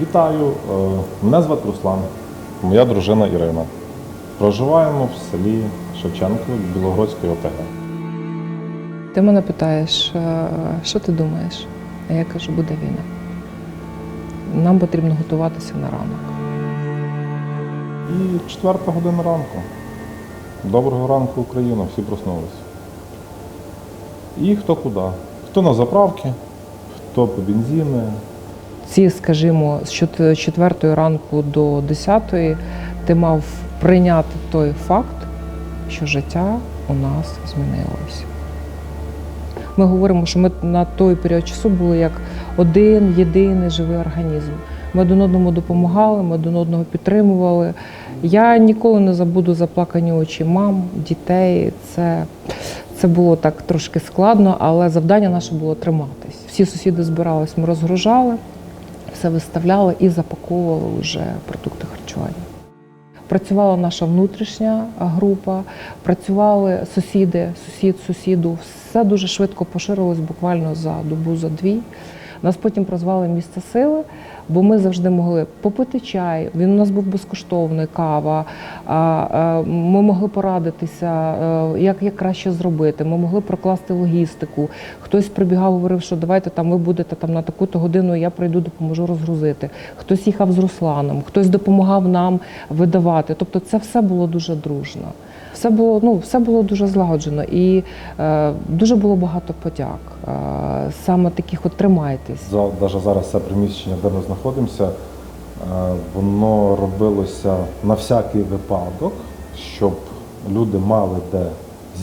Вітаю, е, мене звати Руслан, моя дружина Ірина. Проживаємо в селі Шевченко Білогородської ОТГ. Ти мене питаєш, е, що ти думаєш? А я кажу, буде війна. Нам потрібно готуватися на ранок. І четверта година ранку. Доброго ранку, Україна, всі проснулися. І хто куди? Хто на заправки, хто по бензини. Ці, скажімо, з чот- четвертої ранку до десятої ти мав прийняти той факт, що життя у нас змінилося. Ми говоримо, що ми на той період часу були як один єдиний живий організм. Ми один одному допомагали, ми один одного підтримували. Я ніколи не забуду заплакані очі мам, дітей. Це, це було так трошки складно, але завдання наше було триматись. Всі сусіди збирались, ми розгружали, все виставляли і запаковували вже продукти харчування. Працювала наша внутрішня група, працювали сусіди, сусід сусіду. Все дуже швидко поширилось буквально за добу, за дві. Нас потім прозвали місце сили, бо ми завжди могли попити чай. Він у нас був безкоштовний, кава. Ми могли порадитися, е, як, як краще зробити. Ми могли прокласти логістику. Хтось прибігав, говорив, що давайте там ви будете там на таку-то годину, я прийду, допоможу розгрузити. Хтось їхав з Русланом, хтось допомагав нам видавати. Тобто, це все було дуже дружно. Все було ну все було дуже злагоджено і е, дуже було багато подяк. Е, саме таких от тримайтесь. За, навіть зараз це приміщення, де ми знаходимося, е, воно робилося на всякий випадок, щоб люди мали де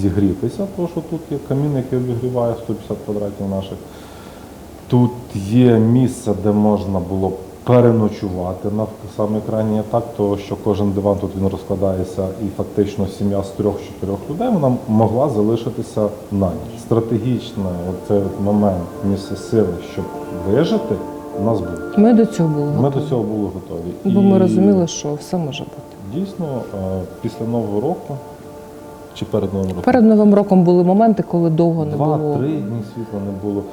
зігрітися, тому що тут є камін, який обігріває 150 квадратів наших. Тут є місце, де можна було переночувати на самий крайній етап, того що кожен диван тут він розкладається, і фактично сім'я з трьох-чотирьох людей вона могла залишитися на ніч. Стратегічний оцей момент місце сили, щоб вижити, у нас був. Ми до цього були Ми готові. до цього були готові. бо ми розуміли, що все може бути. Дійсно, е, після Нового року чи перед Новим роком? Перед новим роком були моменти, коли довго не було. Два-три дні світла не було.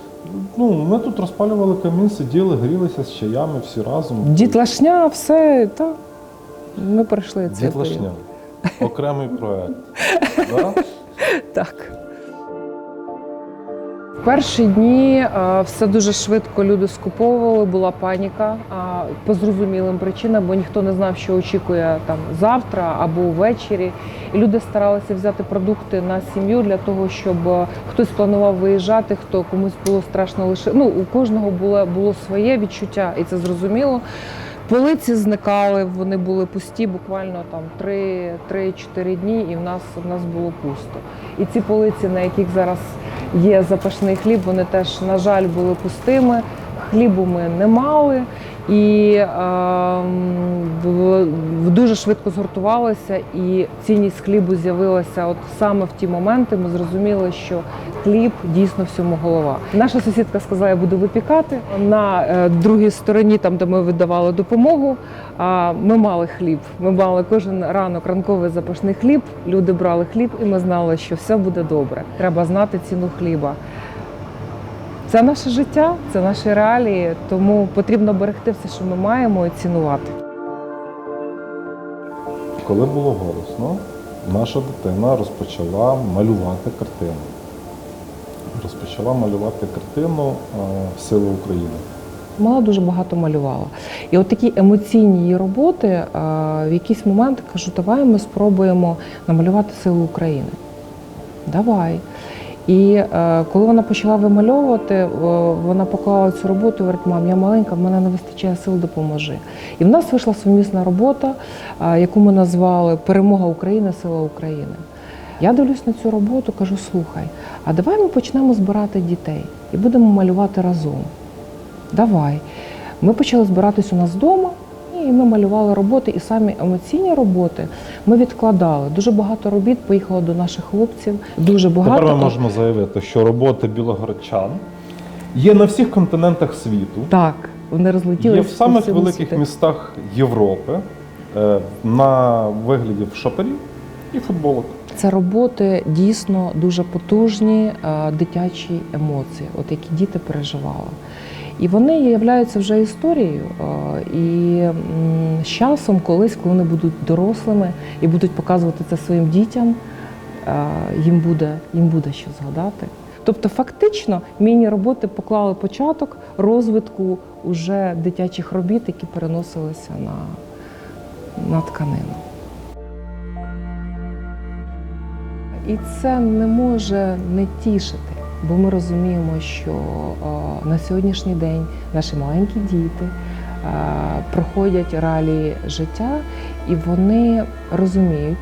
Ну, ми тут розпалювали камін, сиділи, грілися з чаями всі разом. Дітлашня, все так. Ми пройшли це. Дітлашня. Окремий проект. Да? Так. Перші дні е, все дуже швидко люди скуповували, була паніка по зрозумілим причинам, бо ніхто не знав, що очікує там завтра або ввечері. І люди старалися взяти продукти на сім'ю для того, щоб е, хтось планував виїжджати, хто комусь було страшно лише. Ну, у кожного було, було своє відчуття, і це зрозуміло. Полиці зникали, вони були пусті буквально там 3-4 дні, і в нас, в нас було пусто. І ці полиці, на яких зараз є запашний хліб, вони теж, на жаль, були пустими. Хлібу ми не мали і ем, в- дуже швидко згуртувалися, і цінність хлібу з'явилася от саме в ті моменти. Ми зрозуміли, що хліб дійсно всьому голова. Наша сусідка сказала, я буду випікати. На е, другій стороні, там де ми видавали допомогу, а, ми мали хліб. Ми мали кожен ранок ранковий запашний хліб. Люди брали хліб, і ми знали, що все буде добре. Треба знати ціну хліба. Це наше життя, це наші реалії, тому потрібно берегти все, що ми маємо, і цінувати. Коли було голосно, наша дитина розпочала малювати картину. Розпочала малювати картину е, Сили України. Мала дуже багато малювала. І от такі емоційні її роботи е, в якийсь момент кажу, давай ми спробуємо намалювати силу України. Давай. І е, коли вона почала вимальовувати, е, вона поклала цю роботу і говорить, мам, я маленька, в мене не вистачає сил, допоможи. І в нас вийшла сумісна робота, е, яку ми назвали Перемога України, сила України. Я дивлюсь на цю роботу, кажу: слухай, а давай ми почнемо збирати дітей і будемо малювати разом. Давай. Ми почали збиратись у нас вдома, і ми малювали роботи, і самі емоційні роботи ми відкладали. Дуже багато робіт поїхало до наших хлопців. Дуже багато. Тепер ми можемо заявити, що роботи білогородчан є на всіх континентах світу. Так, вони розлетілися. Є в самих великих світі. містах Європи е, на вигляді шаперів і футболок. Це роботи дійсно дуже потужні, е, дитячі емоції, от які діти переживали. І вони являються вже історією. І з часом, колись, коли вони будуть дорослими і будуть показувати це своїм дітям, е, їм буде, їм буде що згадати. Тобто, фактично, міні-роботи поклали початок розвитку уже дитячих робіт, які переносилися на, на тканину. І це не може не тішити, бо ми розуміємо, що е, на сьогоднішній день наші маленькі діти проходять реалії життя, і вони розуміють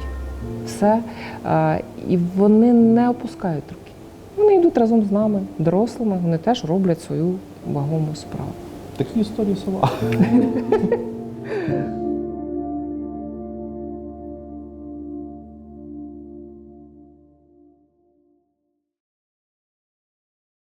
все, е, і вони не опускають руки. Вони йдуть разом з нами, дорослими, вони теж роблять свою вагому справу. Такі історії села.